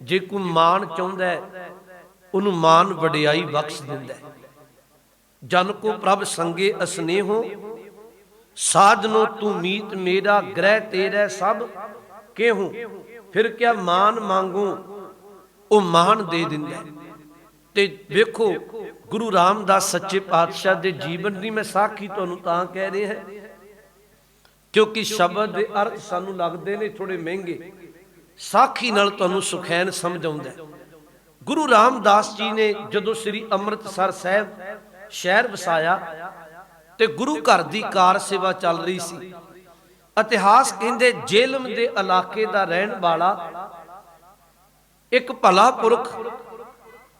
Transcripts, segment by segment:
ਜੇ ਕੋਈ ਮਾਣ ਚਾਹੁੰਦਾ ਉਹਨੂੰ ਮਾਨ ਵਡਿਆਈ ਬਖਸ਼ ਦਿੰਦਾ ਹੈ। ਜਨ ਕੋ ਪ੍ਰਭ ਸੰਗੇ ਅਸਨੇਹੋ ਸਾਜਨੋ ਤੂੰ ਮੀਤ ਮੇਰਾ, ਗ੍ਰਹਿ ਤੇਰੇ ਸਭ ਕਿਹੂ। ਫਿਰ ਕਿਆ ਮਾਨ ਮੰਗੂ? ਉਹ ਮਾਨ ਦੇ ਦਿੰਦਾ ਤੇ ਵੇਖੋ, ਗੁਰੂ ਰਾਮਦਾਸ ਸੱਚੇ ਪਾਤਸ਼ਾਹ ਦੇ ਜੀਵਨ ਦੀ ਮੈਂ ਸਾਖੀ ਤੁਹਾਨੂੰ ਤਾਂ ਕਹਿ ਰਿਹਾ ਕਿਉਂਕਿ ਸ਼ਬਦ ਦੇ ਅਰਥ ਸਾਨੂੰ ਲੱਗਦੇ ਨੇ ਥੋੜੇ ਮਹਿੰਗੇ। ਸਾਖੀ ਨਾਲ ਤੁਹਾਨੂੰ ਸੁਖੈਨ ਸਮਝ ਆਉਂਦਾ ਗੁਰੂ ਰਾਮਦਾਸ ਜੀ ਨੇ ਜਦੋਂ ਸ੍ਰੀ ਅੰਮ੍ਰਿਤਸਰ ਸਾਹਿਬ ਸ਼ਹਿਰ ਵਸਾਇਆ ਤੇ ਗੁਰੂ ਘਰ ਦੀ ਕਾਰ ਸੇਵਾ ਚੱਲ ਰਹੀ ਸੀ। ਇਤਿਹਾਸ ਕਹਿੰਦੇ ਜੇਲਮ ਦੇ ਇਲਾਕੇ ਦਾ ਰਹਿਣ ਵਾਲਾ ਇੱਕ ਭਲਾ ਪੁਰਖ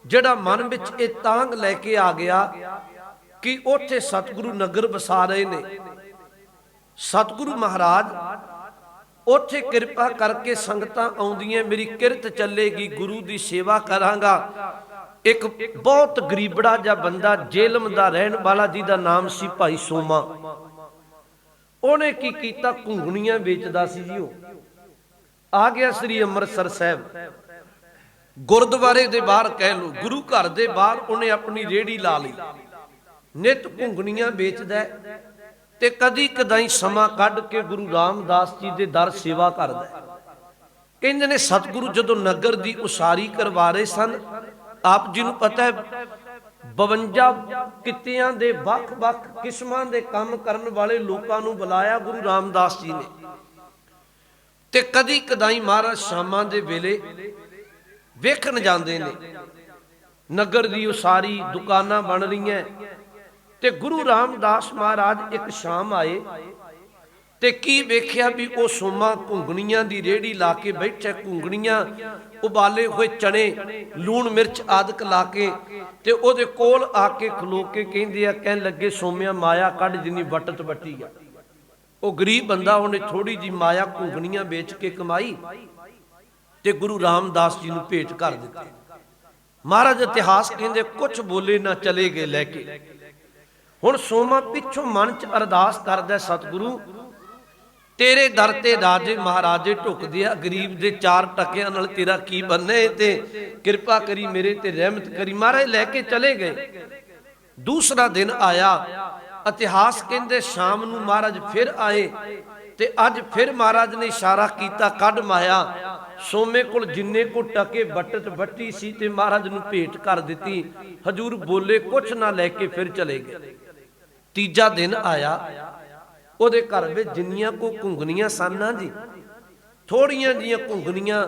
ਜਿਹੜਾ ਮਨ ਵਿੱਚ ਇਹ ਤਾਂਗ ਲੈ ਕੇ ਆ ਗਿਆ ਕਿ ਉੱਥੇ ਸਤਿਗੁਰੂ ਨਗਰ ਵਸਾ ਰਹੇ ਨੇ। ਸਤਿਗੁਰੂ ਮਹਾਰਾਜ ਉੱਥੇ ਕਿਰਪਾ ਕਰਕੇ ਸੰਗਤਾਂ ਆਉਂਦੀਆਂ, ਮੇਰੀ ਕਿਰਤ ਚੱਲੇਗੀ, ਗੁਰੂ ਦੀ ਸੇਵਾ ਕਰਾਂਗਾ। ਇੱਕ ਬਹੁਤ ਗਰੀਬੜਾ ਜਿਹਾ ਬੰਦਾ, ਜੇਲਮ ਦਾ ਰਹਿਣ ਵਾਲਾ, ਜਿਹਦਾ ਨਾਮ ਸੀ ਭਾਈ ਸੋਮਾ। ਉਹਨੇ ਕੀ ਕੀਤਾ? ਘੁੰਗਣੀਆਂ ਵੇਚਦਾ ਸੀ ਜੀ ਉਹ। ਆ ਗਿਆ ਸ੍ਰੀ ਅੰਮ੍ਰਿਤਸਰ ਸਾਹਿਬ। ਗੁਰਦੁਆਰੇ ਦੇ ਬਾਹਰ ਕਹਿ ਲੋ ਗੁਰੂ ਘਰ ਦੇ ਬਾਹਰ ਉਹਨੇ ਆਪਣੀ ਰੇੜੀ ਲਾ ਲਈ। ਨਿਤ ਘੁੰਗਣੀਆਂ ਵੇਚਦਾ ਤੇ ਕਦੀ ਕਦਾਈ ਸਮਾਂ ਕੱਢ ਕੇ ਗੁਰੂ ਰਾਮਦਾਸ ਜੀ ਦੇ ਦਰ ਸੇਵਾ ਕਰਦਾ ਕਹਿੰਦੇ ਨੇ, ਸਤਿਗੁਰੂ ਜਦੋਂ ਨਗਰ ਦੀ ਉਸਾਰੀ ਕਰਵਾ ਰਹੇ ਸਨ, ਆਪ ਜੀ ਨੂੰ ਪਤਾ ਹੈ 52 ਕਿੱਤਿਆਂ ਦੇ ਵੱਖ-ਵੱਖ ਕਿਸਮਾਂ ਦੇ ਕੰਮ ਕਰਨ ਵਾਲੇ ਲੋਕਾਂ ਨੂੰ ਬੁਲਾਇਆ ਗੁਰੂ ਰਾਮਦਾਸ ਜੀ ਨੇ। ਤੇ ਕਦੀ ਕਦਾਈ ਮਹਾਰਾਜ ਸ਼ਾਮਾਂ ਦੇ ਵੇਲੇ ਵੇਖਣ ਜਾਂਦੇ ਨੇ, ਨਗਰ ਦੀ ਉਸਾਰੀ ਦੁਕਾਨਾਂ ਬਣ ਰਹੀਆਂ ਤੇ ਗੁਰੂ ਰਾਮਦਾਸ ਮਹਾਰਾਜ ਇੱਕ ਸ਼ਾਮ ਆਏ ਤੇ ਕੀ ਵੇਖਿਆ ਵੀ ਉਹ ਸੋਮਾ ਘੁੰਗਣੀਆਂ ਦੀ ਰੇੜੀ ਲਾ ਕੇ ਬੈਠਾ, ਘੁੰਗਣੀਆਂ ਉਬਾਲੇ ਹੋਏ ਚਣੇ ਲੂਣ ਮਿਰਚ ਆਦਿਕ ਲਾ ਕੇ ਤੇ ਉਹਦੇ ਕੋਲ ਆ ਕੇ ਖਲੋ ਕੇ ਕਹਿੰਦੇ ਆ, ਕਹਿਣ ਲੱਗੇ, ਸੋਮਿਆ, ਮਾਇਆ ਕੱਢ ਜਿੰਨੀ ਵਟਤ ਵੱਟੀ ਆ। ਉਹ ਗਰੀਬ ਬੰਦਾ, ਉਹਨੇ ਥੋੜੀ ਜੀ ਮਾਇਆ ਘੁੰਗਣੀਆਂ ਵੇਚ ਕੇ ਕਮਾਈ ਤੇ ਗੁਰੂ ਰਾਮਦਾਸ ਜੀ ਨੂੰ ਭੇਟ ਕਰ ਦਿੱਤੀ। ਮਹਾਰਾਜ ਇਤਿਹਾਸ ਕਹਿੰਦੇ ਕੁਝ ਬੋਲੇ ਨਾ ਚਲੇ ਗਏ ਲੈ ਕੇ। ਹੁਣ ਸੋਮਾ ਪਿੱਛੋਂ ਮਨ ਚ ਅਰਦਾਸ ਕਰਦਾ ਸਤਿਗੁਰੂ, ਤੇਰੇ ਦਰ ਤੇ ਰਾਜੇ ਮਹਾਰਾਜੇ ਢੁਕਦੇ ਆ, ਗਰੀਬ ਦੇ ਚਾਰ ਟਕਿਆਂ ਨਾਲ ਤੇਰਾ ਕੀ ਬੰਨੇ ਤੇ ਕਿਰਪਾ ਕਰੀ ਮੇਰੇ ਤੇ ਰਹਿਮਤ ਕਰੀ। ਮਹਾਰਾਜ ਲੈ ਕੇ ਚਲੇ ਗਏ। ਦੂਸਰਾ ਦਿਨ ਆਇਆ, ਇਤਿਹਾਸ ਕਹਿੰਦੇ ਸ਼ਾਮ ਨੂੰ ਮਹਾਰਾਜ ਫਿਰ ਆਏ ਤੇ ਅੱਜ ਫਿਰ ਮਹਾਰਾਜ ਨੇ ਇਸ਼ਾਰਾ ਕੀਤਾ, ਕੱਢ ਮਾਇਆ। ਸੋਮੇ ਕੋਲ ਜਿੰਨੇ ਕੋ ਟਕੇ ਬਟਤ ਬੱਟੀ ਸੀ ਤੇ ਮਹਾਰਾਜ ਨੂੰ ਭੇਟ ਕਰ ਦਿੱਤੀ। ਹਜੂਰ ਬੋਲੇ, ਕੁਛ ਨਾ ਲੈ ਕੇ ਫਿਰ ਚਲੇ ਗਏ। ਤੀਜਾ ਦਿਨ ਆਇਆ। ਉਹਦੇ ਘਰ ਵਿੱਚ ਜਿੰਨੀਆਂ ਕੋ ਘੁੰਗਣੀਆਂ ਸਨ ਨਾ ਜੀ, ਥੋੜੀਆਂ ਜੀਆਂ ਘੁੰਗਣੀਆਂ,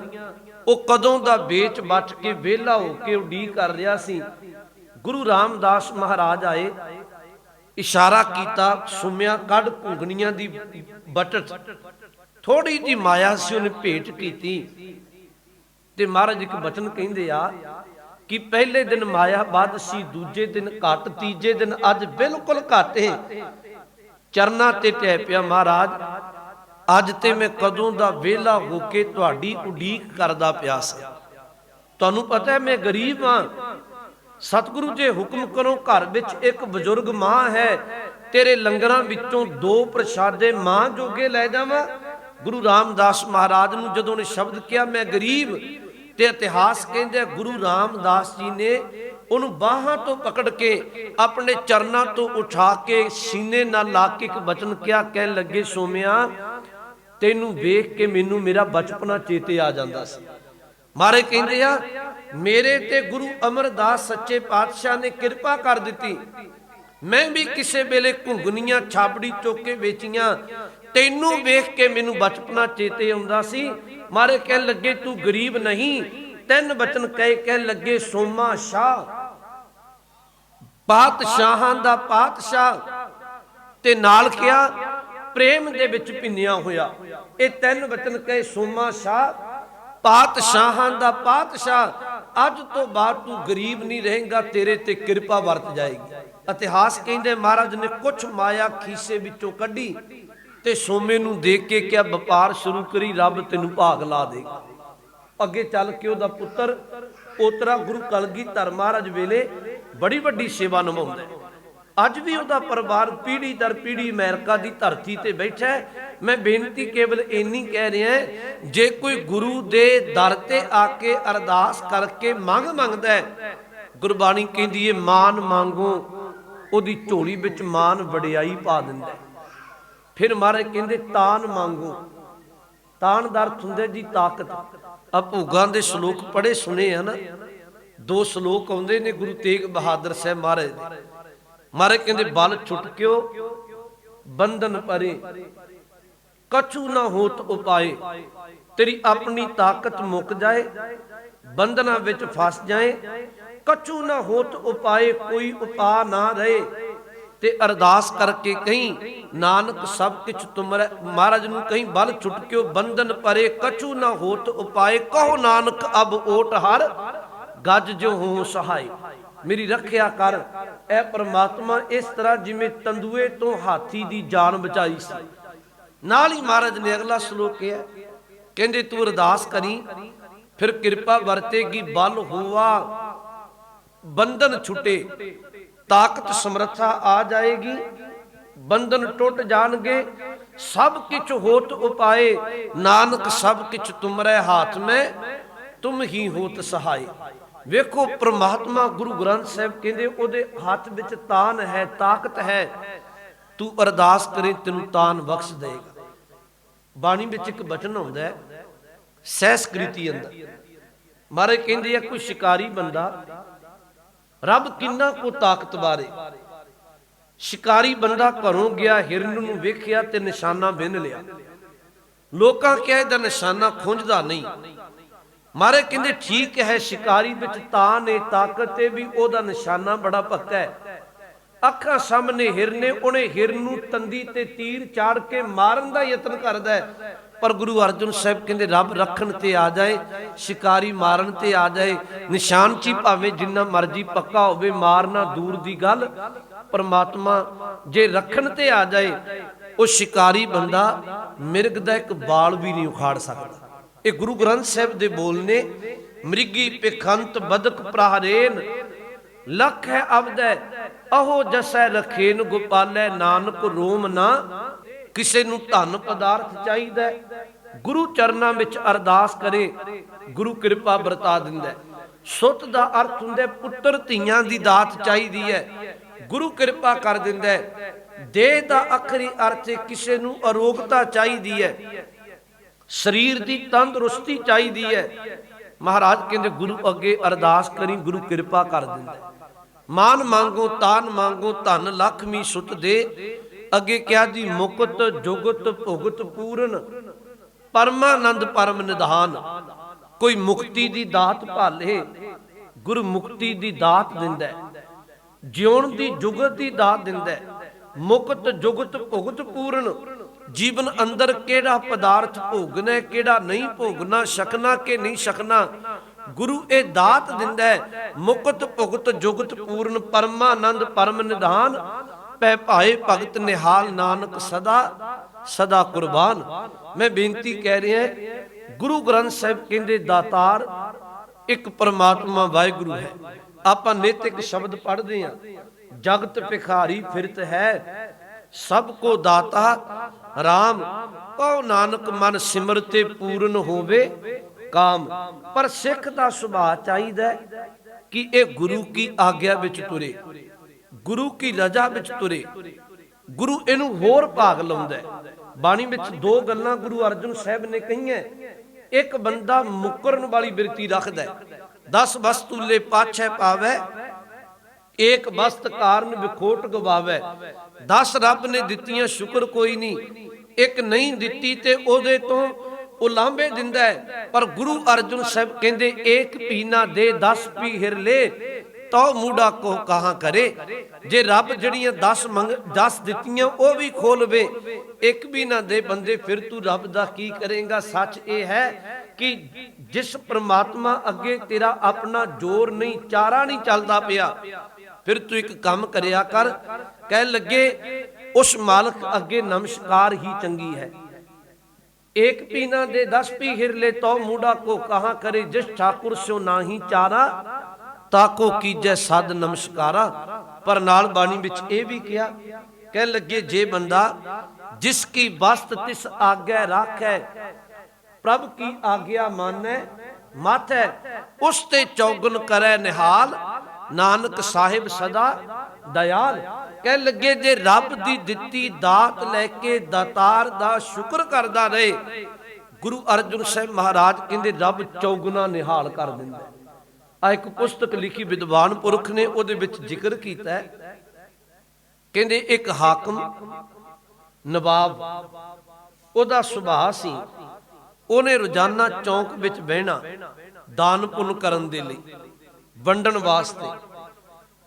ਉਹ ਕਦੋਂ ਦਾ ਵੇਚ ਬੱਟ ਕੇ ਵਿਹਲਾ ਹੋ ਕੇ ਉਡੀਕ ਕਰ ਰਿਹਾ ਸੀ। ਗੁਰੂ ਰਾਮਦਾਸ ਮਹਾਰਾਜ ਆਏ, ਇਸ਼ਾਰਾ ਕੀਤਾ, ਸੁਮਿਆ ਕੱਢ ਘੁੰਗਣੀਆਂ ਦੀ ਬਟਟ। ਥੋੜੀ ਜੀ ਮਾਇਆ ਸੀ, ਉਹਨੇ ਭੇਟ ਕੀਤੀ। ਤੇ ਮਹਾਰਾਜ ਇੱਕ ਬਚਨ ਕਹਿੰਦੇ ਆ ਕਿ ਪਹਿਲੇ ਦਿਨ ਮਾਇਆ ਵੱਧ ਸੀ, ਦੂਜੇ ਦਿਨ ਘਟ, ਤੀਜੇ ਦਿਨ ਅੱਜ ਬਿਲਕੁਲ ਘੱਟ ਹੈ। ਚਰਨਾ ਤੇ ਟਹਿ ਪਿਆ ਮਹਾਰਾਜ। ਅੱਜ ਤੇ ਮੈਂ ਕਦੋਂ ਦਾ ਵਿਹਲਾ ਹੋ ਕੇ ਤੁਹਾਡੀ ਉਡੀਕ ਕਰਦਾ ਪਿਆ ਸੀ। ਤੁਹਾਨੂੰ ਪਤਾ ਹੈ, ਮੈਂ ਗਰੀਬ ਹਾਂ। ਸਤਿਗੁਰੂ ਜੇ ਹੁਕਮ ਕਰੋ, ਘਰ ਵਿੱਚ ਇੱਕ ਬਜ਼ੁਰਗ ਮਾਂ ਹੈ, ਤੇਰੇ ਲੰਗਰਾਂ ਵਿੱਚੋਂ ਦੋ ਪ੍ਰਸ਼ਾਦੇ ਮਾਂ ਜੋਗੇ ਲੈ ਜਾਵਾਂ। ਗੁਰੂ ਰਾਮਦਾਸ ਮਹਾਰਾਜ ਨੂੰ ਜਦੋਂ ਨੇ ਸ਼ਬਦ ਕਿਹਾ, ਮੈਂ ਗਰੀਬ ਤੇ ਇਤਿਹਾਸ ਕਹਿੰਦੇ ਗੁਰੂ ਰਾਮਦਾਸ ਜੀ ਨੇ ਉਹਨੂੰ ਬਾਹਾਂ ਤੋਂ ਪਕੜ ਕੇ ਆਪਣੇ ਚਰਨਾਂ ਤੋਂ ਉਠਾ ਕੇ ਸੀਨੇ ਨਾਲ ਲਾ ਕੇ ਇੱਕ ਬਚਨ ਕਿਹਾ, ਕਹਿਣ ਲੱਗੇ, ਸੋਮਿਆ, ਤੈਨੂੰ ਵੇਖ ਕੇ ਮੈਨੂੰ ਮੇਰਾ ਬਚਪਨਾ ਚੇਤੇ ਆ ਜਾਂਦਾ ਸੀ। ਮਾਰੇ ਕਹਿੰਦੇ ਆ, ਮੇਰੇ ਤੇ ਗੁਰੂ ਅਮਰਦਾਸ ਸੱਚੇ ਪਾਤਸ਼ਾਹ ਨੇ ਕਿਰਪਾ ਕਰ ਦਿੱਤੀ। ਮੈਂ ਵੀ ਕਿਸੇ ਵੇਲੇ ਘੁੰਗਨੀਆਂ ਛਾਪੜੀ ਚੁੱਕ ਕੇ ਵੇਚੀਆਂ। ਤੈਨੂੰ ਵੇਖ ਕੇ ਮੈਨੂੰ ਬਚਪਨਾ ਚੇਤੇ ਆਉਂਦਾ ਸੀ। ਮਾਰੇ ਕਹਿਣ ਲੱਗੇ ਤੂੰ ਗਰੀਬ ਨਹੀਂ, ਤਿੰਨ ਬਚਨ ਕਹਿ ਕਹਿਣ ਲੱਗੇ ਸੋਮਾ ਸ਼ਾਹ। ਪਾਤਸ਼ਾਹਾਂ ਦਾ ਪਾਤਸ਼ਾਹ ਤੇ ਨਾਲ ਕਿਹਾ ਪ੍ਰੇਮ ਦੇ ਵਿੱਚ ਭਿੰਨਿਆ ਹੋਇਆ। ਇਹ ਤਿੰਨ ਬਚਨ ਕਹੇ ਸੋਮਾ ਸ਼ਾਹ ਪਾਤਸ਼ਾਹਾਂ ਦਾ ਪਾਤਸ਼ਾਹ ਅੱਜ ਤੋਂ ਬਾਅਦ ਤੂੰ ਗਰੀਬ ਨਹੀਂ ਰਹੇਗਾ, ਤੇਰੇ ਤੇ ਕਿਰਪਾ ਵਰਤ ਜਾਏਗੀ। ਇਤਿਹਾਸ ਕਹਿੰਦੇ ਮਹਾਰਾਜ ਨੇ ਕੁਝ ਮਾਇਆ ਖੀਸੇ ਵਿੱਚੋਂ ਕੱਢੀ ਤੇ ਸੋਮੇ ਨੂੰ ਦੇਖ ਕੇ ਕਿਹਾ, ਵਪਾਰ ਸ਼ੁਰੂ ਕਰੀ, ਰੱਬ ਤੈਨੂੰ ਭਾਗ ਲਾ ਦੇ। ਅੱਗੇ ਚੱਲ ਕੇ ਉਹਦਾ ਪੁੱਤਰ ਪੋਤਰਾ ਗੁਰੂ ਕਲਗੀਧਰ ਮਹਾਰਾਜ ਵੇਲੇ ਬੜੀ ਵੱਡੀ ਸੇਵਾ ਨਿਭਾਉਂਦਾ ਅੱਜ ਵੀ ਉਹਦਾ ਪਰਿਵਾਰ ਪੀੜ੍ਹੀ ਦਰ ਪੀੜ੍ਹੀ ਅਮਰੀਕਾ ਦੀ ਧਰਤੀ ਤੇ ਬੈਠਾ ਹੈ। ਮੈਂ ਬੇਨਤੀ ਕੇਵਲ ਇੰਨੀ ਕਹਿ ਰਿਹਾ ਜੇ ਕੋਈ ਗੁਰੂ ਦੇ ਦਰ ਤੇ ਆ ਕੇ ਅਰਦਾਸ ਕਰਕੇ ਮੰਗ ਮੰਗਦਾ ਹੈ, ਗੁਰਬਾਣੀ ਕਹਿੰਦੀ ਏ, ਮਾਨ ਮੰਗੋ। ਉਹਦੀ ਝੋਲੀ ਵਿੱਚ ਮਾਨ ਵਡਿਆਈ ਪਾ ਦਿੰਦਾ ਹੈ। ਫਿਰ ਮਹਾਰਾਜ ਕਹਿੰਦੇ, ਤਾਨ ਮੰਗੋ। ਤਾਨ ਦਾ ਅਰਥ ਹੁੰਦਾ ਜੀ ਤਾਕਤ। ਆ ਭੋਗਾਂ ਦੇ ਸ਼ਲੋਕ ਪੜ੍ਹੇ ਸੁਨੇ ਆ ਨਾ। ਦੋ ਸ਼ਲੋਕ ਆਉਂਦੇ ਨੇ ਗੁਰੂ ਤੇਗ ਬਹਾਦਰ ਸਾਹਿਬ ਮਹਾਰਾਜ ਦੇ। ਮਹਾਰਾਜ ਕਹਿੰਦੇ, ਬਲ ਛੁਟਕਿਓ ਬੰਧਨ ਪਰੇ। ਕਛੂ ਨਾ ਹੋਤ ਉਪਾਏ। ਤੇਰੀ ਆਪਣੀ ਤਾਕਤ ਮੁੱਕ ਜਾਏ, ਬੰਧਨਾਂ ਵਿੱਚ ਫਸ ਜਾਏ। ਕਛੂ ਨਾ ਹੋਤ ਉਪਾਏ, ਕੋਈ ਉਪਾ ਨਾ ਰਹੇ। ਤੇ ਅਰਦਾਸ ਕਰਕੇ ਕਹੀਂ, ਨਾਨਕ ਸਭ ਕਿਛ ਤੁਮਰੇ, ਮਹਾਰਾਜ ਨੂੰ ਕਹੀਂ, ਬਲ ਛੁਟਕਿਓ ਬੰਧਨ ਪਰੇ, ਕਛੂ ਨਾ ਹੋਤ ਉਪਾਏ, ਕਹੋ ਨਾਨਕ ਅਬ ਓਟ ਹਰ, ਗੱਜ ਜੋ ਹੋ ਸਹਾਈ। ਮੇਰੀ ਰੱਖਿਆ ਕਰ, ਐ ਪ੍ਰਮਾਤਮਾ ਇਸ ਤਰ੍ਹਾਂ ਜਿਵੇਂ ਤੰਦੂਏ ਤੋਂ ਹਾਥੀ ਦੀ ਜਾਨ ਬਚਾਈ ਸੀ। ਨਾਲ ਹੀ ਮਹਾਰਾਜ ਨੇ ਅਗਲਾ ਸ਼ਲੋਕ ਕਿਹਾ, ਕਹਿੰਦੇ ਤੂੰ ਅਰਦਾਸ ਕਰੀ, ਫਿਰ ਕਿਰਪਾ ਵਰਤੇਗੀ, ਬਲ ਹੋਵਾ ਬੰਧਨ ਛੁੱਟੇ ਤਾਕਤ ਸਮਰੱਥਾ ਆ ਜਾਏਗੀ, ਬੰਧਨ ਟੁੱਟ ਜਾਣਗੇ, ਸਭ ਕਿਛ ਹੋਤ ਉਪਾਏ, ਨਾਨਕ ਸਭ ਕਿਛ ਤੁਮਰੇ ਹਾਥ ਮੈਂ, ਤੁਮ ਹੀ ਹੋਤ ਸਹਾਈ ਵੇਖੋ, ਪ੍ਰਮਾਤਮਾ ਗੁਰੂ ਗ੍ਰੰਥ ਸਾਹਿਬ ਕਹਿੰਦੇ, ਉਹਦੇ ਹੱਥ ਵਿੱਚ ਤਾਨ ਹੈ, ਤਾਕਤ ਹੈ, ਤੂੰ ਅਰਦਾਸ ਕਰੇ, ਤੈਨੂੰ ਤਾਨ ਬਖਸ਼ ਦੇਗਾ। ਬਾਣੀ ਵਿੱਚ ਇੱਕ ਬਚਨ ਆਉਂਦਾ ਹੈ, ਸਹਿਸਕ੍ਰਿਤੀ ਅੰਦਰ। ਮਾਰੇ ਕਹਿੰਦੇ ਆ, ਕੋਈ ਸ਼ਿਕਾਰੀ ਬੰਦਾ ਰੱਬ ਕਿੰਨਾ ਕੋ ਤਾਕਤ ਬਾਰੇ ਸ਼ਿਕਾਰੀ ਬੰਦਾ ਘਰੋਂ ਗਿਆ, ਹਿਰਨ ਨੂੰ ਵੇਖਿਆ ਤੇ ਨਿਸ਼ਾਨਾ ਬਿੰਨ ਲਿਆ। ਲੋਕਾਂ ਕਿਹਾ, ਇਹਦਾ ਨਿਸ਼ਾਨਾ ਖੁੰਝਦਾ ਨਹੀਂ। ਮਾਰੇ ਕਹਿੰਦੇ, ਠੀਕ ਹੈ, ਸ਼ਿਕਾਰੀ ਵਿੱਚ ਤਾਂ ਨੇ ਤਾਕਤ ਤੇ ਵੀ ਉਹਦਾ ਨਿਸ਼ਾਨਾ ਬੜਾ ਪੱਕਾ ਹੈ। ਅੱਖਾਂ ਸਾਹਮਣੇ ਹਿਰਨੇ, ਉਹਨੇ ਹਿਰਨ ਨੂੰ ਤੰਦੀ ਤੇ ਤੀਰ ਚਾੜ ਕੇ ਮਾਰਨ ਦਾ ਯਤਨ ਕਰਦਾ ਹੈ। ਪਰ ਗੁਰੂ ਅਰਜਨ ਸਾਹਿਬ ਕਹਿੰਦੇ, ਰੱਬ ਰੱਖਣ ਤੇ ਆ ਜਾਏ, ਸ਼ਿਕਾਰੀ ਮਾਰਨ ਤੇ ਆ ਜਾਏ, ਨਿਸ਼ਾਨ ਚੀ ਭਾਵੇਂ ਜਿੰਨਾ ਮਰਜ਼ੀ ਪੱਕਾ ਹੋਵੇ, ਮਾਰਨਾ ਦੂਰ ਦੀ ਗੱਲ। ਪਰਮਾਤਮਾ ਜੇ ਰੱਖਣ ਤੇ ਆ ਜਾਏ, ਉਹ ਸ਼ਿਕਾਰੀ ਬੰਦਾ ਮਿਰਗ ਦਾ ਇੱਕ ਬਾਲ ਵੀ ਨਹੀਂ ਉਖਾੜ ਸਕਦਾ। ਇਹ ਗੁਰੂ ਗ੍ਰੰਥ ਸਾਹਿਬ ਦੇ ਬੋਲ ਨੇ, ਮ੍ਰਿਗੀ ਪਖੰਤ ਬਦਕ ਪ੍ਰਹਰੇਨ, ਲਖ ਹੈ ਅਬਦੈ ਅਹੋ ਜਸੈ ਲਖੇਨ, ਗੋਪਾਲੈ ਨਾਨਕ ਰੋਮ ਨਾ ਕਿਸੇ ਨੂੰ ਧਨ ਪਦਾਰਥ ਚਾਹੀਦਾ ਹੈ, ਗੁਰੂ ਚਰਨਾਂ ਵਿੱਚ ਅਰਦਾਸ ਕਰੇ ਗੁਰੂ ਕਿਰਪਾ ਵਰਤਾ ਦਿੰਦਾ ਸੁੱਤ ਦਾ ਅਰਥ ਹੁੰਦਾ ਪੁੱਤਰ ਧੀਆਂ ਦੀ ਦਾਤ ਚਾਹੀਦੀ ਹੈ ਗੁਰੂ ਕਿਰਪਾ ਕਰ ਦਿੰਦਾ ਹੈ। ਦੇਹ ਦਾ ਆਖਰੀ ਅਰਥ ਹੈ ਕਿਸੇ ਨੂੰ ਅਰੋਗਤਾ ਚਾਹੀਦੀ ਹੈ ਸਰੀਰ ਦੀ ਤੰਦਰੁਸਤੀ ਚਾਹੀਦੀ ਹੈ। ਮਹਾਰਾਜ ਕਹਿੰਦੇ ਗੁਰੂ ਅੱਗੇ ਅਰਦਾਸ ਕਰੀ ਗੁਰੂ ਕਿਰਪਾ ਕਰ ਦਿੰਦਾ ਮਾਨ ਮੰਗੋ ਤਾਨ ਮੰਗੋ ਧਨ ਲਖਮੀ ਸੁਤ ਦੇ ਅੱਗੇ ਕਿਹਾ ਜੀ, ਮੁਕਤ, ਜੁਗਤ, ਭੁਗਤ, ਪੂਰਨ, ਪਰਮਾਨੰਦ, ਪਰਮ ਨਿਧਾਨ। ਕੋਈ ਮੁਕਤੀ ਦੀ ਦਾਤ ਭਾਲੇ, ਗੁਰੂ ਮੁਕਤੀ ਦੀ ਦਾਤ ਦਿੰਦਾ ਜਿਉਣ ਦੀ ਜੁਗਤ ਦੀ ਦਾਤ ਦਿੰਦਾ ਮੁਕਤ, ਜੁਗਤ, ਭੁਗਤ, ਪੂਰਨ। ਜੀਵਨ ਅੰਦਰ ਕਿਹੜਾ ਪਦਾਰਥ ਭੋਗਣਾ ਕਿਹੜਾ ਨਹੀਂ ਭੋਗਣਾ, ਛਕਣਾ ਕਿ ਨਹੀਂ ਛਕਣਾ, ਗੁਰੂ ਇਹ ਦਾਤ ਦਿੰਦਾ ਮੁਕਤ, ਭੁਗਤ, ਜੁਗਤ, ਪੂਰਨ, ਪਰਮਾਨੰਦ, ਪਰਮ ਨਿਧਾਨ। ਪੈ ਭਾਏ ਭਗਤ ਨਿਹਾਲ ਨਾਨਕ ਸਦਾ ਸਦਾ ਕੁਰਬਾਨ। ਮੈਂ ਬੇਨਤੀ ਕਹਿ ਰਿਹਾ ਗੁਰੂ ਗ੍ਰੰਥ ਸਾਹਿਬ ਕਹਿੰਦੇ ਦਾਤਾਰ, ਇੱਕ ਪਰਮਾਤਮਾ ਵਾਹਿਗੁਰੂ ਹੈ। ਆਪਾਂ ਨਿਤ ਇੱਕ ਸ਼ਬਦ ਪੜ੍ਹਦੇ ਹਾਂ, ਜਗਤ ਭਿਖਾਰੀ ਫਿਰਤ ਹੈ, ਸਭ ਕੋ ਦਾਤਾ RAM ਕਉ ਨਾਨਕ ਮਨ ਸਿਮਰਤੇ ਪੂਰਨ ਹੋਵੇ ਕਾਮ। ਪਰ ਸਿੱਖ ਦਾ ਸੁਭਾਅ ਚਾਹੀਦਾ ਕਿ ਇਹ ਗੁਰੂ ਕੀ ਆਗਿਆ ਵਿੱਚ ਤੁਰੇ। ਗੁਰੂ ਕੀ ਰਜ਼ਾ ਵਿੱਚ ਤੁਰੇ। ਗੁਰੂ ਇਹਨੂੰ ਹੋਰ ਭਾਗ ਲਾਉਂਦਾ ਬਾਣੀ ਵਿੱਚ ਦੋ ਗੱਲਾਂ ਗੁਰੂ ਅਰਜਨ ਸਾਹਿਬ ਨੇ ਕਹੀਆਂ ਇੱਕ ਬੰਦਾ ਮੁਕਰਨ ਵਾਲੀ ਬਿਰਤੀ ਰੱਖਦਾ 10 ਵਸਤੂਲੇ ਪਾਛੈ ਪਾਵੈ, ਏਕ ਵਸਤ ਕਾਰਨ ਵਿਖੋਟ ਗਵਾਵੇ। 10 ਰੱਬ ਨੇ ਦਿੱਤੀਆਂ ਸ਼ੁਕਰ ਕੋਈ ਨਹੀਂ। ਇੱਕ ਨਹੀਂ ਦਿੱਤੀ ਤੇ ਉਹਦੇ ਤੋਂ ਉਲਾਂਭੇ ਦਿੰਦਾ ਪਰ ਗੁਰੂ ਅਰਜਨ ਸਾਹਿਬ ਕਹਿੰਦੇ, ਏਕ ਪੀਨਾ ਦੇ 10 ਪੀ ਹਿਰ ਲੈ ਤੋ ਮੂੜਾ ਕੋ ਕਹਾ ਕਰੇ ਜੇ ਰੱਬ ਜਿਹੜੀਆਂ 10 ਮੰਗ 10 ਦਿੱਤੀਆਂ ਉਹ ਵੀ ਖੋਲਵੇ ਇੱਕ ਵੀ ਨਾ ਦੇ ਬੰਦੇ ਫਿਰ ਤੂੰ ਰੱਬ ਦਾ ਕੀ ਕਰੇਗਾ ਸੱਚ ਇਹ ਹੈ ਕਿ ਜਿਸ ਪ੍ਰਮਾਤਮਾ ਅੱਗੇ ਤੇਰਾ ਆਪਣਾ ਜ਼ੋਰ ਨਹੀਂ ਚਾਰਾ ਨਹੀਂ ਚੱਲਦਾ ਪਿਆ ਫਿਰ ਤੂੰ ਇੱਕ ਕੰਮ ਕਰਿਆ ਕਰ ਕਹਿ ਲੱਗੇ ਉਸ ਮਾਲਕ ਅੱਗੇ ਨਮਸਕਾਰ ਹੀ ਚੰਗੀ ਹੈ एक पीना दे दस पी हिरले तो मूडा को कहा करे जिस ठाकुर सो नाही ਚਾਰਾ ਤਾਕੋ ਕੀਜੈ ਸਦ ਨਮਸਕਾਰਾ। ਪਰ ਨਾਲ ਬਾਣੀ ਵਿੱਚ ਇਹ ਵੀ ਕਿਹਾ ਕਹਿ ਲੱਗੇ, ਜੇ ਬੰਦਾ ਜਿਸ ਕੀ ਬਸਤ ਤਿਸ ਆਗੇ ਰਾਖੈ, ਪ੍ਰਭ ਕੀ ਆਗਿਆ ਮਾਨੈ, ਮਾਥੈ, ਉਸ ਤੇ ਚੌਗਨ ਕਰੈ ਨਿਹਾਲ, ਨਾਨਕ ਸਾਹਿਬ ਸਦਾ ਦਇਆਲ। ਕਹਿ ਲੱਗੇ, ਜੇ ਰੱਬ ਦੀ ਦਿੱਤੀ ਦਾਤ ਲੈ ਕੇ ਦਾਤਾਰ ਦਾ ਸ਼ੁਕਰ ਕਰਦਾ ਰਹੇ, ਗੁਰੂ ਅਰਜਨ ਸਾਹਿਬ ਮਹਾਰਾਜ ਕਹਿੰਦੇ, ਰੱਬ ਚੌਗੁਣਾ ਨਿਹਾਲ ਕਰ ਦਿੰਦਾ। ਆ ਇੱਕ ਪੁਸਤਕ ਲਿਖੀ ਵਿਦਵਾਨ ਪੁਰਖ ਨੇ, ਉਹਦੇ ਵਿੱਚ ਜ਼ਿਕਰ ਕੀਤਾ ਹੈ। ਕਹਿੰਦੇ ਇੱਕ ਹਾਕਮ ਨਵਾਬ, ਉਹਦਾ ਸੁਭਾਅ ਸੀ, ਉਹਨੇ ਰੋਜ਼ਾਨਾ ਚੌਂਕ ਵਿੱਚ ਬਹਿਣਾ, ਦਾਨ ਪੁੰਨ ਕਰਨ ਦੇ ਲਈ, ਵੰਡਣ ਵਾਸਤੇ।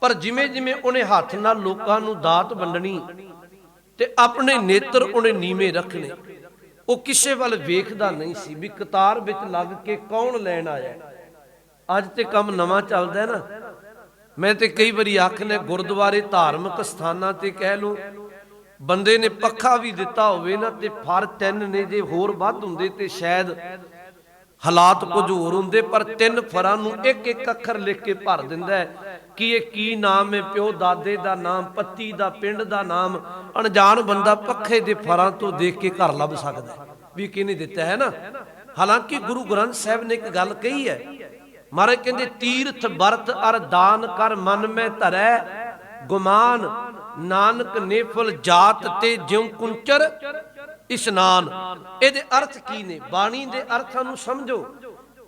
ਪਰ ਜਿਵੇਂ ਜਿਵੇਂ ਉਹਨੇ ਹੱਥ ਨਾਲ ਲੋਕਾਂ ਨੂੰ ਦਾਤ ਵੰਡਣੀ ਤੇ ਆਪਣੇ ਨੇਤਰ ਉਹਨੇ ਨੀਵੇਂ ਰੱਖਣੇ, ਉਹ ਕਿਸੇ ਵੱਲ ਵੇਖਦਾ ਨਹੀਂ ਸੀ ਵੀ ਕਤਾਰ ਵਿੱਚ ਲੱਗ ਕੇ ਕੌਣ ਲੈਣ ਆਇਆ। ਅੱਜ ਤੇ ਕੰਮ ਨਵਾਂ ਚੱਲਦਾ ਨਾ। ਮੈਂ ਤੇ ਕਈ ਵਾਰੀ ਆਖਨੇ ਗੁਰਦੁਆਰੇ ਧਾਰਮਿਕ ਸਥਾਨਾਂ ਤੇ ਕਹਿ ਲੂੰ ਬੰਦੇ ਨੇ ਪੱਖਾ ਵੀ ਦਿੱਤਾ ਹੋਵੇ ਨਾ ਤੇ ਫਰ ਤਿੰਨ ਨੇ ਜੇ ਹੋਰ ਵੱਧ ਹੁੰਦੇ ਤੇ ਸ਼ਾਇਦ ਹਾਲਾਤ ਕੁਝ ਹੋਰ ਹੁੰਦੇ, ਪਰ ਤਿੰਨ ਫਰਾਂ ਨੂੰ ਇੱਕ ਇੱਕ ਅੱਖਰ ਲਿਖ ਕੇ ਭਰ ਦਿੰਦਾ ਹੈ ਕਿ ਇਹ ਕੀ ਨਾਮ ਹੈ, ਪਿਓ ਦਾਦੇ ਦਾ ਨਾਮ, ਪੱਤੀ ਦਾ, ਪਿੰਡ ਦਾ ਨਾਮ, ਅਣਜਾਣ ਬੰਦਾ ਪੱਖੇ ਦੇ ਫਰਾਂ ਤੋਂ ਦੇਖ ਕੇ ਘਰ ਲੱਭ ਸਕਦਾ ਹੈ। ਵੀ ਕਿਹਨੇ ਦਿੱਤਾ ਹੈ ਨਾ? ਹਾਲਾਂਕਿ ਗੁਰੂ ਗ੍ਰੰਥ ਸਾਹਿਬ ਨੇ ਇੱਕ ਗੱਲ ਕਹੀ ਹੈ ਮਹਾਰਾਜ ਕਹਿੰਦੇ, ਤੀਰਥ ਵਰਤ ਅਰ ਦਾਨ ਕਰ ਮਨ ਮੈਂ ਧਰੈ। ਗੁਮਾਨ ਨਾਨਕ ਨੇਫਲ ਜਾਤ ਤੇ ਜਿਉ ਕੁੰਚਰ ਇਸ਼ਨਾਨ। ਇਹਦੇ ਅਰਥ ਕੀ ਨੇ? ਬਾਣੀ ਦੇ ਅਰਥਾਂ ਨੂੰ ਸਮਝੋ।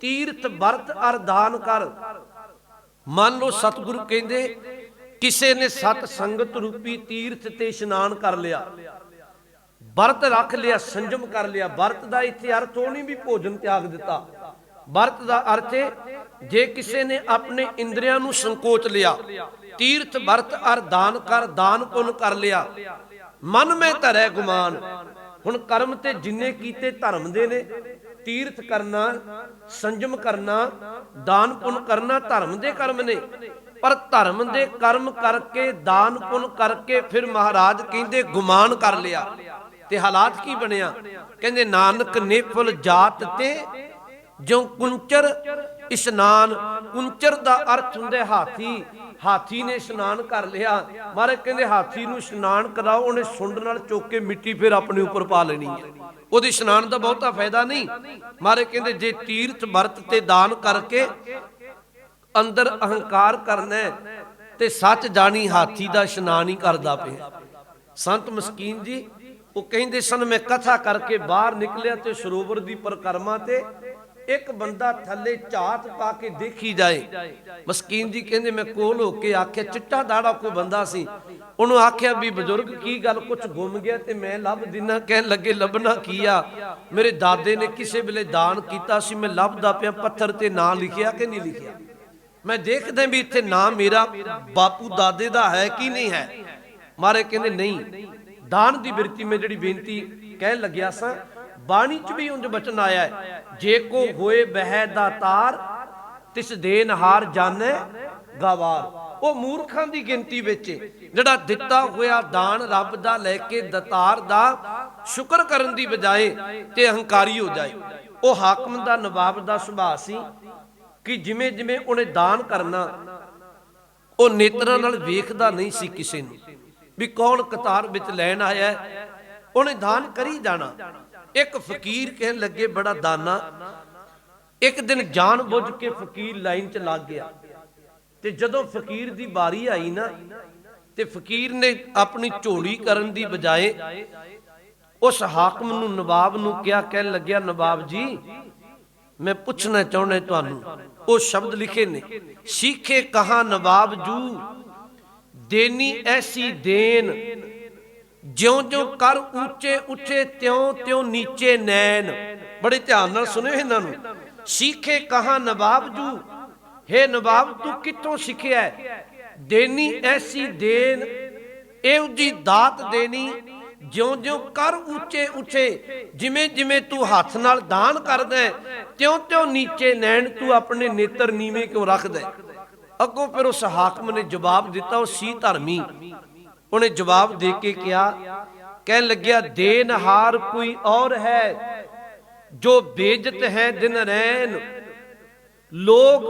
ਤੀਰਥ ਵਰਤ ਅਰ ਦਾਨ ਕਰ। ਮੰਨ ਲਓ ਸਤਿਗੁਰੂ ਕਹਿੰਦੇ, ਕਿਸੇ ਨੇ ਸਤ ਸੰਗਤ ਰੂਪੀ ਤੀਰਥ ਤੇ ਇਸ਼ਨਾਨ ਕਰ ਲਿਆ। ਵਰਤ ਰੱਖ ਲਿਆ, ਸੰਜਮ ਕਰ ਲਿਆ। ਵਰਤ ਦਾ ਇੱਥੇ ਅਰਥ ਉਹ ਨਹੀਂ ਵੀ ਭੋਜਨ ਤਿਆਗ ਦਿੱਤਾ। ਵਰਤ ਦਾ ਅਰਥ ਹੈ, ਜੇ ਕਿਸੇ ਨੇ ਆਪਣੇ ਇੰਦਰੀਆਂ ਨੂੰ ਸੰਕੋਚ ਲਿਆ, ਤੀਰਥ ਵਰਤ ਅਰ ਦਾਨ ਕਰ, ਦਾਨ ਪੁੰਨ ਕਰ ਲਿਆ, ਮਨ ਮੈਂ ਧਰੈ ਗੁਮਾਨ। ਹੁਣ ਕਰਮ ਤੇ ਜਿੰਨੇ ਕੀਤੇ ਧਰਮ ਦੇ ਨੇ, ਤੀਰਥ ਕਰਨਾ, ਸੰਜਮ ਕਰਨਾ, ਦਾਨ ਪੁੰਨ ਕਰਨਾ ਧਰਮ ਦੇ ਕਰਮ ਨੇ। ਪਰ ਧਰਮ ਦੇ ਕਰਮ ਕਰਕੇ, ਦਾਨ ਪੁੰਨ ਕਰਕੇ ਫਿਰ ਮਹਾਰਾਜ ਕਹਿੰਦੇ ਗੁਮਾਨ ਕਰ ਲਿਆ। ਤੇ ਹਾਲਾਤ ਕੀ ਬਣਿਆ? ਕਹਿੰਦੇ, ਨਾਨਕ ਨੇਫਲ ਜਾਤ ਤੇ ਜੋ ਕੁੰਚਰ ਇਸ਼ਨਾਨ, ਕੁੰਚਰ ਦਾ ਅਰਥ ਹੁੰਦਾ ਹਾਥੀ। ਹਾਥੀ ਨੇ ਇਸ਼ਨਾਨ ਕਰ ਲਿਆ। ਮਹਾਰਾਜ ਕਹਿੰਦੇ, ਹਾਥੀ ਨੂੰ ਇਸ਼ਨਾਨ ਕਰਾਓ, ਉਹਨੇ ਸੁੰਡ ਨਾਲ ਚੁੱਕ ਕੇ ਮਿੱਟੀ ਫਿਰ ਆਪਣੇ ਉੱਪਰ ਪਾ ਲੈਣੀ ਹੈ। ਉਹਦੇ ਇਸ਼ਨਾਨ ਦਾ ਬਹੁਤਾ ਫਾਇਦਾ ਨਹੀਂ। ਮਹਾਰਾਜ ਕਹਿੰਦੇ, ਜੇ ਤੀਰਥ ਵਰਤ ਤੇ ਦਾਨ ਕਰਕੇ ਅੰਦਰ ਅਹੰਕਾਰ ਕਰਨਾ ਤੇ ਸੱਚ ਜਾਣੀ ਹਾਥੀ ਦਾ ਇਸ਼ਨਾਨ ਹੀ ਕਰਦਾ ਪਿਆ। ਸੰਤ ਮਸਕੀਨ ਜੀ, ਉਹ ਕਹਿੰਦੇ ਸਨ, ਮੈਂ ਕਥਾ ਕਰਕੇ ਬਾਹਰ ਨਿਕਲਿਆ ਤੇ ਸਰੋਵਰ ਦੀ ਪਰਕਰਮਾ ਤੇ ਇੱਕ ਬੰਦਾ ਥੱਲੇ ਝਾਤ ਪਾ ਕੇ ਦੇਖੀ ਜਾਏ। ਮਸਕੀਨ ਜੀ ਕਹਿੰਦੇ, ਮੈਂ ਕੋਲ ਹੋ ਕੇ ਆਖਿਆ, ਚਿੱਟਾ ਦਾੜਾ ਕੋਈ ਬੰਦਾ ਸੀ? ਉਹਨੂੰ ਆਖਿਆ ਵੀ, ਬਜ਼ੁਰਗ, ਕੀ ਗੱਲ ਕੁਝ ਗੁੰਮ ਗਿਆ ਤੇ ਮੈਂ ਲੱਭ ਦਿਨਾ? ਕਹਿਣ ਲੱਗੇ, ਲੱਭਣਾ ਕੀ ਮੇਰੇ ਦਾਦੇ ਨੇ ਕਿਸੇ ਵੇਲੇ ਦਾਨ ਕੀਤਾ ਸੀ, ਮੈਂ ਲੱਭਦਾ ਪਿਆ, ਪੱਥਰ ਤੇ ਨਾਂ ਲਿਖਿਆ ਕਿ ਨਹੀਂ ਲਿਖਿਆ? ਮੈਂ ਦੇਖਦਾ ਵੀ ਇੱਥੇ ਨਾਂ ਮੇਰਾ ਬਾਪੂ ਦਾਦੇ ਦਾ ਹੈ ਕਿ ਨਹੀਂ ਹੈ। ਮਾਰੇ ਕਹਿੰਦੇ, ਨਹੀਂ। ਦਾਨ ਦੀ ਬਿਰਤੀ ਮੈਂ ਜਿਹੜੀ ਬੇਨਤੀ ਕਹਿਣ ਲੱਗਿਆ ਸਾਂ ਬਾਣੀ ਚ ਵੀ ਉਂਝ ਬਚਨ ਆਇਆ ਹੈ, ਜੇ ਕੋ ਹੋਏ ਬਹਿ ਦਾਤਾਰ ਤਿਸ ਦੇਨ ਹਾਰ ਜਾਣੈ ਗਵਾਰ। ਉਹ ਮੂਰਖਾਂ ਦੀ ਗਿਣਤੀ ਵਿੱਚ ਜਿਹੜਾ ਦਿੱਤਾ ਹੋਇਆ ਦਾਨ ਰੱਬ ਦਾ ਲੈ ਕੇ ਦਤਾਰ ਦਾ ਸ਼ੁਕਰ ਕਰਨ ਦੀ ਬਜਾਏ ਤੇ ਅਹੰਕਾਰੀ ਹੋ ਜਾਏ। ਉਹ ਹਾਕਮ ਦਾ, ਨਵਾਬ ਦਾ ਸੁਭਾਅ ਸੀ ਕਿ ਜਿਵੇਂ ਜਿਵੇਂ ਉਹਨੇ ਦਾਨ ਕਰਨਾ, ਉਹ ਨੇਤਰਾਂ ਨਾਲ ਵੇਖਦਾ ਨਹੀਂ ਸੀ ਕਿਸੇ ਨੂੰ ਵੀ ਕੌਣ ਕਤਾਰ ਵਿੱਚ ਲੈਣ ਆਇਆ ਉਹਨੇ ਦਾਨ ਕਰੀ ਜਾਣਾ। ਇੱਕ ਫਕੀਰ ਕਹਿਣ ਲੱਗੇ, ਬੜਾ ਦਾਨਾ। ਇੱਕ ਦਿਨ ਜਾਣ ਬੁੱਝ ਕੇ ਫਕੀਰ ਲਾਈਨ 'ਚ ਲੱਗ ਗਿਆ। ਤੇ ਜਦੋਂ ਫਕੀਰ ਦੀ ਬਾਰੀ ਆਈ ਨਾ, ਤੇ ਫਕੀਰ ਨੇ ਆਪਣੀ ਝੋਲੀ ਕਰਨ ਦੀ ਬਜਾਏ ਉਸ ਹਾਕਮ ਨੂੰ, ਨਵਾਬ ਨੂੰ ਕਿਹਾ, ਕਹਿਣ ਲੱਗਿਆ, ਨਵਾਬ ਜੀ, ਮੈਂ ਪੁੱਛਣਾ ਚਾਹੁੰਦਾ ਤੁਹਾਨੂੰ, ਉਹ ਸ਼ਬਦ ਲਿਖੇ ਨੇ, ਸੀਖੇ ਕਹਾ ਨਵਾਬ ਜੂ? ਦੇਨੀ ਐਸੀ ਦੇਨ ਜਿਉਂ ਜਿਉਂ ਕਰ ਉੱਚੇ ਉੱਚੇ ਤਿਉਂ ਤਿਉਂ ਨੀਚੇ ਨੈਣ। ਬੜੇ ਧਿਆਨ ਨਾਲ ਸੁਣਿਓ ਇਹਨਾਂ ਨੂੰ। ਸੀਖੇ ਕਹਾ ਨਵਾਬ ਜੂ? ਹੈ ਨਵਾਬ ਤੂੰ ਕਿੱਥੋਂ ਸਿੱਖਿਆ ਦੇਨੀ ਐਸੀ ਦੇਨ ਇਹੋ ਜੀ ਦਾਤ ਦੇਣੀ। ਜਿਉਂ ਜਿਉਂ ਕਰ ਉੱਚੇ ਉੱਚੇ ਜਿਵੇਂ ਜਿਵੇਂ ਤੂੰ ਹੱਥ ਨਾਲ ਦਾਨ ਕਰਦਾ ਹੈ, ਤਿਉਂ ਤਿਉਂ ਨੀਚੇ ਨੈਣ ਤੂੰ ਆਪਣੇ ਨੇਤਰ ਨੀਵੇਂ ਕਿਉਂ ਰੱਖਦਾ ਅੱਗੋਂ ਫਿਰ ਉਸ ਹਾਕਮ ਨੇ ਜਵਾਬ ਦਿੱਤਾ ਉਹ ਸੀ ਧਰਮੀ। ਉਹਨੇ ਜਵਾਬ ਦੇ ਕੇ ਕਿਹਾ, ਕਹਿਣ ਲੱਗਿਆ ਦੇਨਹਾਰ ਕੋਈ ਔਰ ਹੈ, ਜੋ ਬੇਜਤ ਹੈ ਦਿਨ ਰੈਨ। ਲੋਕ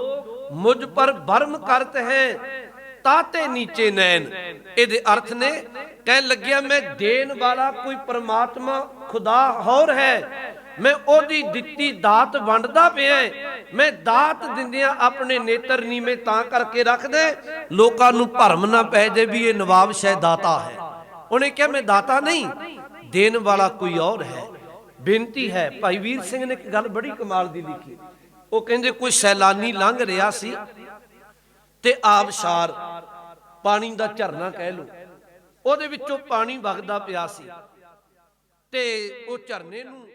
ਮੁਝ ਪਰ ਭਰਮ ਕਰਤ ਹੈ, ਤਾਤੇ ਨੀਚੇ ਨੈਣ ਇਹਦੇ ਅਰਥ ਨੇ, ਕਹਿਣ ਲੱਗਿਆ, ਮੈਂ ਦੇਣ ਵਾਲਾ ਕੋਈ ਪਰਮਾਤਮਾ ਖੁਦਾ ਹੋਰ ਹੈ ਮੈਂ ਉਹਦੀ ਦਿੱਤੀ ਦਾਤ ਵੰਡਦਾ ਪਿਆ ਮੈਂ ਦਾਤ ਦਿੰਦਿਆਂ ਆਪਣੇ ਨੇਤਰ ਨੀਵੇਂ ਤਾਂ ਕਰਕੇ ਰੱਖਦੇ ਲੋਕਾਂ ਨੂੰ ਭਰਮ ਨਾ ਪੈ ਜੇ ਵੀ ਇਹ ਨਵਾਬ ਸ਼ਾਹ ਦਾਤਾ ਹੈ। ਉਹਨੇ ਕਿਹਾ, ਮੈਂ ਦਾਤਾ ਨਹੀਂ, ਦੇਣ ਵਾਲਾ ਕੋਈ ਹੋਰ ਹੈ। ਬੇਨਤੀ ਹੈ, ਭਾਈ ਵੀਰ ਸਿੰਘ ਨੇ ਇੱਕ ਗੱਲ ਬੜੀ ਕਮਾਲ ਦੀ ਲਿਖੀ। ਉਹ ਕਹਿੰਦੇ, ਕੋਈ ਸੈਲਾਨੀ ਲੰਘ ਰਿਹਾ ਸੀ ਤੇ ਆਬਸ਼ਾਰ ਪਾਣੀ ਦਾ ਝਰਨਾ ਕਹਿ ਲਓ। ਉਹਦੇ ਵਿੱਚੋਂ ਪਾਣੀ ਵਗਦਾ ਪਿਆ ਸੀ ਤੇ ਉਹ ਝਰਨੇ ਨੂੰ